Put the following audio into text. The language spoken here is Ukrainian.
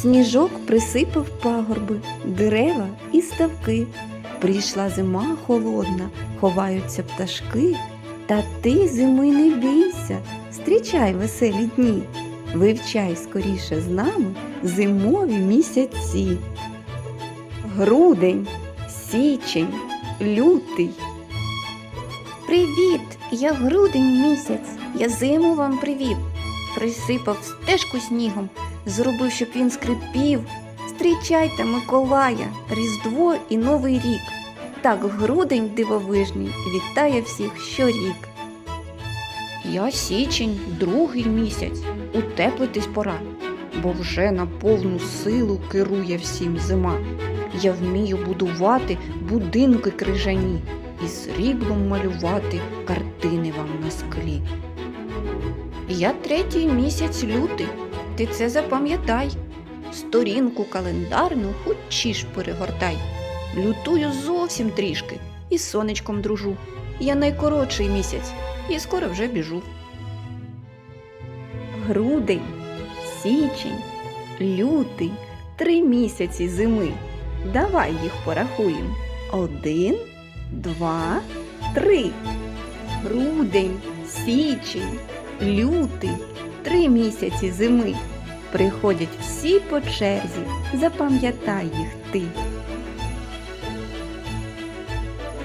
Сніжок присипав пагорби, дерева і ставки. Прийшла зима холодна, ховаються пташки. Та ти зими не бійся, зустрічай веселі дні, вивчай скоріше з нами зимові місяці. Грудень, січень, лютий. Привіт! Я грудень місяць. Я зиму вам привів. Присипав стежку снігом, зробив, щоб він скрипів. Зустрічайте Миколая, Різдво і Новий рік. Так грудень дивовижний вітає всіх щорік. Я січень, другий місяць, утеплитись пора, бо вже на повну силу керує всім зима. Я вмію будувати будинки крижані і сріблом малювати картини вам на склі. Я третій місяць лютий, ти це запам'ятай. Сторінку календарну хочеш перегортай. Лютую зовсім трішки і з сонечком дружу. Я найкоротший місяць і скоро вже біжу. Грудень, січень, лютий, три місяці зими. Давай їх порахуємо. Один, два, три. Грудень, січень, лютий, три місяці зими. Приходять всі по черзі, запам'ятай їх ти.